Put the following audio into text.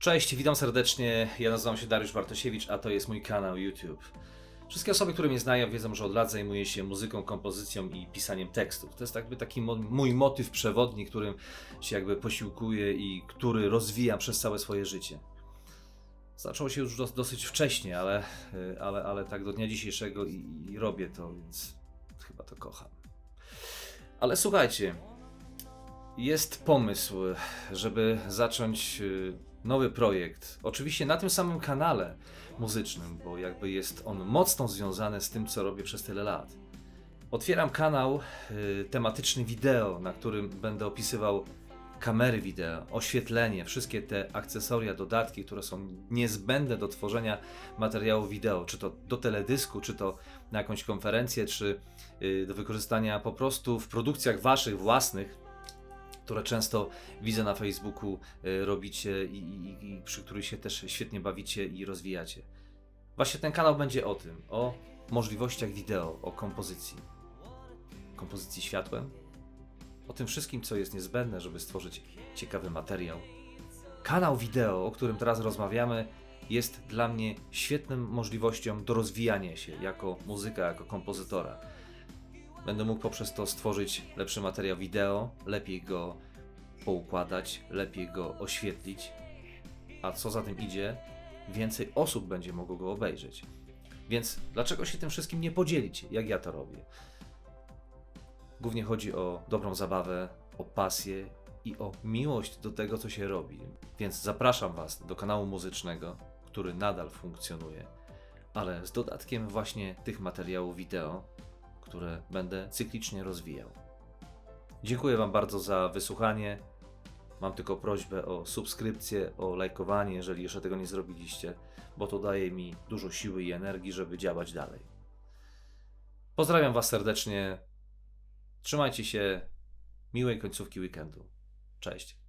Cześć, witam serdecznie. Ja nazywam się Dariusz Bartosiewicz, a to jest mój kanał YouTube. Wszystkie osoby, które mnie znają, wiedzą, że od lat zajmuję się muzyką, kompozycją i pisaniem tekstów. To jest jakby taki mój motyw przewodni, którym się jakby posiłkuję i który rozwijam przez całe swoje życie. Zaczęło się już dos- dosyć wcześnie, ale, y, ale, ale tak do dnia dzisiejszego i, i robię to, więc chyba to kocham. Ale słuchajcie, jest pomysł, żeby zacząć y, nowy projekt. Oczywiście na tym samym kanale muzycznym, bo jakby jest on mocno związany z tym, co robię przez tyle lat. Otwieram kanał y, tematyczny wideo, na którym będę opisywał kamery wideo, oświetlenie, wszystkie te akcesoria, dodatki, które są niezbędne do tworzenia materiału wideo, czy to do teledysku, czy to na jakąś konferencję, czy y, do wykorzystania po prostu w produkcjach waszych własnych, które często widzę na Facebooku, y, robicie i, i, i przy których się też świetnie bawicie i rozwijacie. Właśnie ten kanał będzie o tym, o możliwościach wideo, o kompozycji. Kompozycji światłem, o tym wszystkim, co jest niezbędne, żeby stworzyć ciekawy materiał. Kanał wideo, o którym teraz rozmawiamy, jest dla mnie świetną możliwością do rozwijania się jako muzyka, jako kompozytora. Będę mógł poprzez to stworzyć lepszy materiał wideo, lepiej go poukładać, lepiej go oświetlić, a co za tym idzie, więcej osób będzie mogło go obejrzeć. Więc dlaczego się tym wszystkim nie podzielić, jak ja to robię? Głównie chodzi o dobrą zabawę, o pasję i o miłość do tego, co się robi. Więc zapraszam Was do kanału muzycznego, który nadal funkcjonuje, ale z dodatkiem właśnie tych materiałów wideo, które będę cyklicznie rozwijał. Dziękuję Wam bardzo za wysłuchanie. Mam tylko prośbę o subskrypcję, o lajkowanie, jeżeli jeszcze tego nie zrobiliście, bo to daje mi dużo siły i energii, żeby działać dalej. Pozdrawiam Was serdecznie. Trzymajcie się. Miłej końcówki weekendu. Cześć.